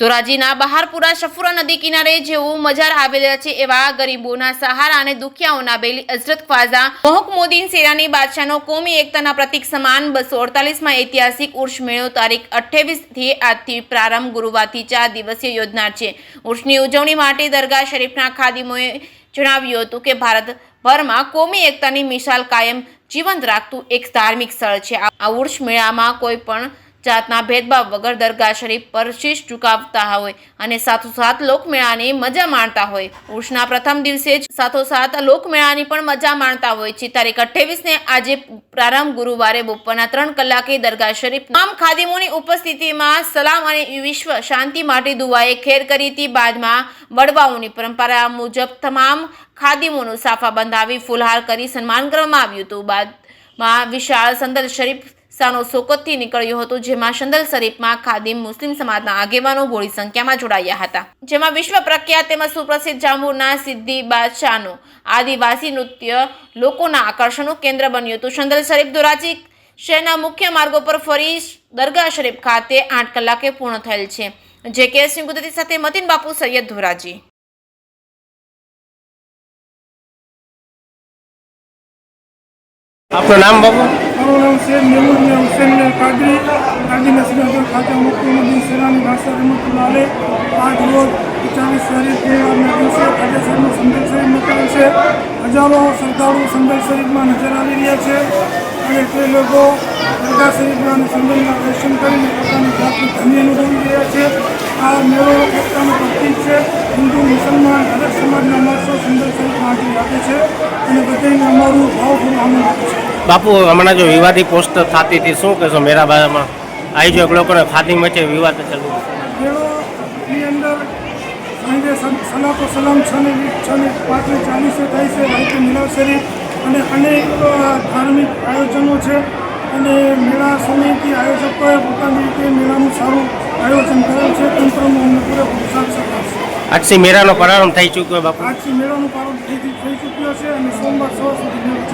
ધોરાજીના બહારપુરા શફુરા નદી કિનારે જેવું મજાર આવેલા છે એવા ગરીબોના સહારા અને દુખિયાઓના બેલી હઝરત ખ્વાજા મોહકમોદીન સેરાની બાદશાહનો કોમી એકતાના પ્રતિક સમાન બસો અડતાલીસમાં ઐતિહાસિક ઉર્ષ મેળો તારીખ અઠ્યાવીસથી આજથી પ્રારંભ ગુરુવારથી ચાર દિવસીય યોજનાર છે. ઉર્ષની ઉજવણી માટે દરગાહ શરીફના ખાદિમોએ જણાવ્યું હતું કે ભારતભરમાં કોમી એકતાની મિસાલ કાયમ જીવંત રાખતું એક ધાર્મિક સ્થળ છે. આ ઉર્ષ મેળામાં કોઈ પણ જાતના ભેદભાવ વગર દરગાહ શરીફ પર શીશ ઝુકાવતા હોય અને સાથોસાથ લોકમેળાની મજા માણતા હોય. ઉર્ષના પ્રથમ દિવસે જ સાથોસાથ લોકમેળાની પણ મજા માણતા હોય. છે તારીખ અઠ્ઠાવીસને આજે પ્રારંભ ગુરુવારે બપોરના ત્રણ કલાકે દરગાહ શરીફ તમામ ખાદિમોની ઉપસ્થિતિમાં સલામ અને વિશ્વ શાંતિ માટે દુઆએ ખેર કરી હતી. બાદમાં બળવાઓની પરંપરા મુજબ તમામ ખાદિમોનું સાફા બંધાવી ફુલહાર કરી સન્માન કરવામાં આવ્યું હતું. બાદમાં વિશાળ સંદર શરીફ સાનો સોકતથી નીકળ્યો હતો, જેમાં શંદલ શરીફમાં ખાદિમ મુસ્લિમ સમાજના આગેવાનો બોળી સંખ્યામાં જોડાયા હતા. જેમાં વિશ્વ પ્રખ્યાત તેમજ સુપ્રસિદ્ધ જાંબુના સિદ્ધિ બાદશાહનો આદિવાસી નૃત્ય લોકોના આકર્ષણનું કેન્દ્ર બન્યું હતું. શંદલ શરીફ ધોરાજી શહેરના મુખ્ય માર્ગો પર ફરી દરગાહ શરીફ ખાતે આઠ કલાકે પૂર્ણ થયેલ છે. જે કે સિંહ ગુજરાતી સાથે મતીન બાપુ સૈયદ ધોરાજી. આપનું નામ બાબુ મારું નામ છે મેમુદને હુસેન કાદરી. કાદી ખાતે મુખ્યમંત્રી સેનાની ભાષા રમતુલ્લા આજ રોજ ચાલીસ શરીફ તહેવારના દિવસે કાદેસરનો સંદેશ શરીફ નીકળે છે. હજારો શ્રદ્ધાળુ સંદેશ શરીફમાં નજર આવી રહ્યા છે અને તે લોકો દરગાહ શરીફના સંદેશના દર્શન કરીને પોતાની જાતને ધન્ય અનુભવી રહ્યા છે. આ મેળો હિન્દુ દરેક સમાજના માણસો સંદેશ શરીફમાં હાજરી આપે છે અને બધાને અમારું ભાવપૂર્ણ આનંદ આપે છે. બાપુ હમણાં જો વિવાદી પોસ્ટ થતી હતી શું કહેશો મેરા બાજામાં આયોજક લોકોને ખાદી મચે વિવાદ ચાલુ મેળોની અંદર સાંજે સલ- સલાતો સલામ છ ને છ ને પાંચને ચાલીસે થાય છે રાઈતે મિલાદ અને અનેક ધાર્મિક આયોજનો છે. અને મેળા સમિતિ આયોજકોએ પોતાની રીતે મેળાનું સારું આયોજન કરેલ છે. તંત્રનો અમને પૂરેપૂરો સાથ આજથી મેળાનો પ્રારંભ થઈ ચુક્યો બાપુ. આજથી મેળાનો પ્રારંભ થઈ ચુક્યો છે અને સોમવાર સો સુધી મેળો